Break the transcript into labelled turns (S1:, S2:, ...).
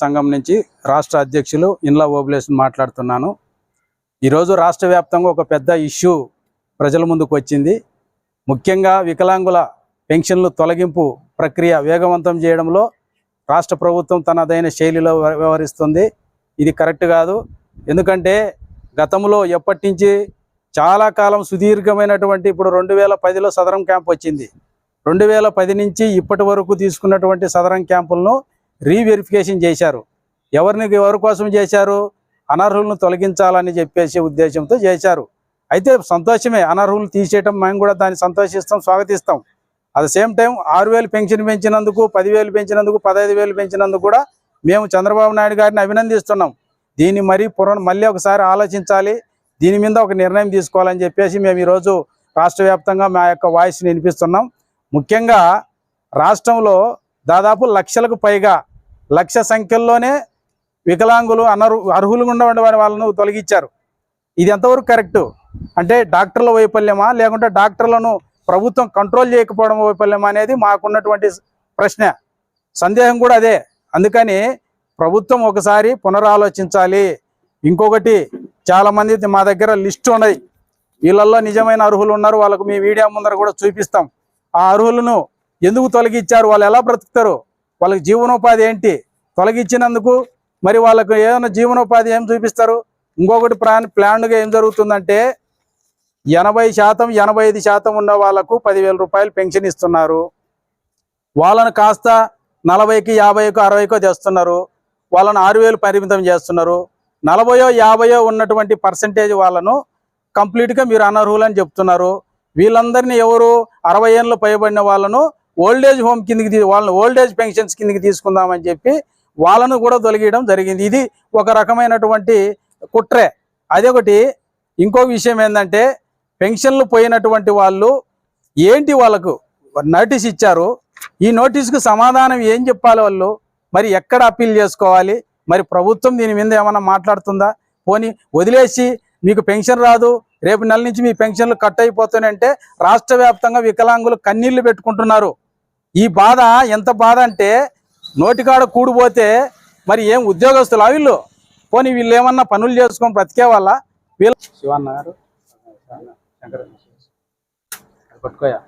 S1: సంఘం నుంచి రాష్ట్ర అధ్యక్షులు ఇండ్ల ఓబులేషన్ మాట్లాడుతున్నాను. ఈరోజు రాష్ట్ర వ్యాప్తంగా ఒక పెద్ద ఇష్యూ ప్రజల ముందుకు వచ్చింది. ముఖ్యంగా వికలాంగుల పెన్షన్లు తొలగింపు ప్రక్రియ వేగవంతం చేయడంలో రాష్ట్ర ప్రభుత్వం తనదైన శైలిలో వ్యవహరిస్తుంది. ఇది కరెక్ట్ కాదు. ఎందుకంటే గతంలో ఎప్పటి నుంచి చాలా కాలం సుదీర్ఘమైనటువంటి ఇప్పుడు రెండు వేల పదిలో సదరం క్యాంప్ వచ్చింది. రెండు వేల పది నుంచి ఇప్పటి వరకు తీసుకున్నటువంటి సదరం క్యాంపులను రీవెరిఫికేషన్ చేశారు. ఎవరిని ఎవరి కోసం చేశారు? అనర్హులను తొలగించాలని చెప్పేసి ఉద్దేశంతో చేశారు. అయితే సంతోషమే అనర్హులు తీసేయటం మేము కూడా దాన్ని సంతోషిస్తాం స్వాగతిస్తాం. అట్ ద సేమ్ టైం ఆరు వేలు పెన్షన్ పెంచినందుకు పదివేలు పెంచినందుకు పదహైదు వేలు పెంచినందుకు కూడా మేము చంద్రబాబు నాయుడు గారిని అభినందిస్తున్నాం. దీన్ని మరీ పుర మళ్ళీ ఒకసారి ఆలోచించాలి. దీని మీద ఒక నిర్ణయం తీసుకోవాలని చెప్పేసి మేము ఈరోజు రాష్ట్ర వ్యాప్తంగా మా యొక్క వాయిస్ని వినిపిస్తున్నాం. ముఖ్యంగా రాష్ట్రంలో దాదాపు లక్షలకు పైగా లక్ష సంఖ్యల్లోనే వికలాంగులు అనరు అర్హులు ఉన్నటువంటి వారి వాళ్ళను తొలగించారు. ఇది ఎంతవరకు కరెక్టు? అంటే డాక్టర్ల వైఫల్యమా? లేకుంటే డాక్టర్లను ప్రభుత్వం కంట్రోల్ చేయకపోవడం వైఫల్యమా అనేది మాకున్నటువంటి ప్రశ్న. సందేహం కూడా అదే. అందుకని ప్రభుత్వం ఒకసారి పునరాలోచించాలి. ఇంకొకటి చాలామంది మా దగ్గర లిస్టు ఉన్నది. వీళ్ళల్లో నిజమైన అర్హులు ఉన్నారు. వాళ్ళకు మీ మీడియా ముందర కూడా చూపిస్తాం. ఆ అర్హులను ఎందుకు తొలగించారు? వాళ్ళు ఎలా బ్రతుకుతారు? వాళ్ళకి జీవనోపాధి ఏంటి? తొలగించినందుకు మరి వాళ్ళకు ఏదైనా జీవనోపాధి ఏం చూపిస్తారు? ఇంకొకటి ప్లాన్ ప్లాన్గా ఏం జరుగుతుందంటే ఎనభై శాతం ఎనభై ఐదు శాతం ఉన్న వాళ్ళకు పదివేల రూపాయలు పెన్షన్ ఇస్తున్నారు. వాళ్ళను కాస్త నలభైకి యాభైకో అరవైకో తెస్తున్నారు. వాళ్ళను ఆరు వేలు పరిమితం చేస్తున్నారు. నలభయో యాభయో ఉన్నటువంటి పర్సంటేజ్ వాళ్ళను కంప్లీట్గా మీరు అనర్హులని చెప్తున్నారు. వీళ్ళందరినీ ఎవరు అరవై ఏళ్ళు పైబడిన వాళ్ళను ఓల్డేజ్ హోమ్ కిందకి తీ- వాళ్ళని ఓల్డేజ్ పెన్షన్స్ కిందకి తీసుకుందామని చెప్పి వాళ్ళను కూడా తొలగియడం జరిగింది. ఇది ఒక రకమైనటువంటి కుట్రే. అదొకటి. ఇంకో విషయం ఏంటంటే పెన్షన్లు పోయినటువంటి వాళ్ళు ఏంటి వాళ్ళకు నోటీస్ ఇచ్చారు? ఈ నోటీస్కు సమాధానం ఏం చెప్పాలి వాళ్ళు? మరి ఎక్కడ అప్పీల్ చేసుకోవాలి? మరి ప్రభుత్వం దీని మీద ఏమైనా మాట్లాడుతుందా? పోనీ వదిలేసి మీకు పెన్షన్ రాదు రేపు నెల నుంచి మీ పెన్షన్లు కట్ అయిపోతున్నాయంటే రాష్ట్ర వ్యాప్తంగా వికలాంగులు కన్నీళ్ళు పెట్టుకుంటున్నారు. ఈ బాధ ఎంత బాధ అంటే నోటికాడ కూడిపోతే మరి ఏం ఉద్యోగస్తులు వీళ్ళు? పోనీ వీళ్ళు ఏమన్నా పనులు చేసుకొని బ్రతికే వాళ్ళ? వీళ్ళు శివన్న గారు పట్టుకోయా?